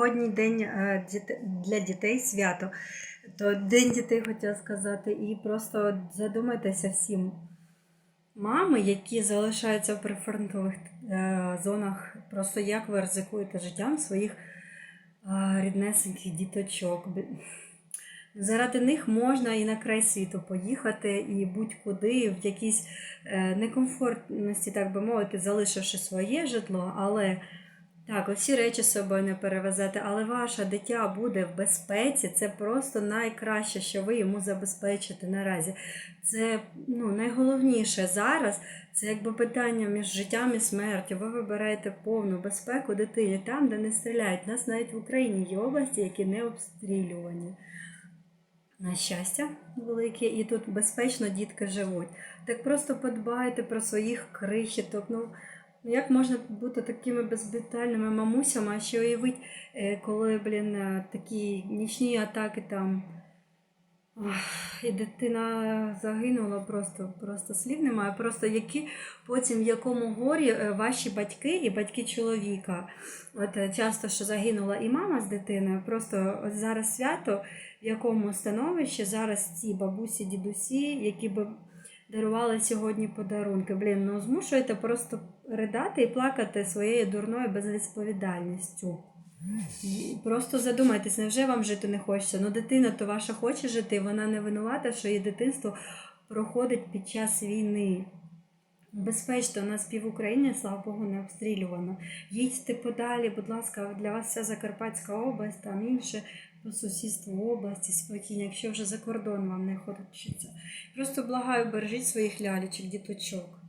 сьогодні день е, для дітей свято. То День дітей хотіла сказати. І просто задумайтеся всім мами, які залишаються в прифронтових е, зонах, просто як ви ризикуєте життям своїх е, ріднесеньких діточок. Заради них можна і на край світу поїхати, і будь-куди, в якійсь некомфортності, так би мовити, залишивши своє житло, але так, усі речі з собою не перевезете, але ваше дитя буде в безпеці. Це просто найкраще, що ви йому забезпечите наразі. Це ну, найголовніше зараз. Це якби питання між життям і смертю. Ви вибираєте повну безпеку дитині там, де не стріляють. Нас навіть в Україні є області, які не обстрілювані. На щастя велике, і тут безпечно дітки живуть. Так просто подбайте про своїх крихіток. Ну, як можна бути такими безбітальними мамусями, а ще уявіть, е, коли, блін, е, такі нічні атаки там. ах, І дитина загинула, просто, просто слів немає. Просто які потім в якому горі е, ваші батьки і батьки чоловіка. От часто, що загинула і мама з дитиною, просто от зараз свято, в якому становищі зараз ці бабусі, дідусі, які би дарували сьогодні подарунки. Блін, ну змушуєте просто ридати і плакати своєю дурною безвідповідальністю. Просто задумайтесь, невже вам жити не хочеться? Ну, дитина то ваша хоче жити, вона не винувата, що її дитинство проходить під час війни. Безпечно, у нас пів України, слава Богу, не обстрілювано. Їдьте подалі, будь ласка, для вас вся Закарпатська область, там інше по сусідству області спокійно, якщо вже за кордон вам не хочеться. Просто благаю, бережіть своїх лялечок, діточок.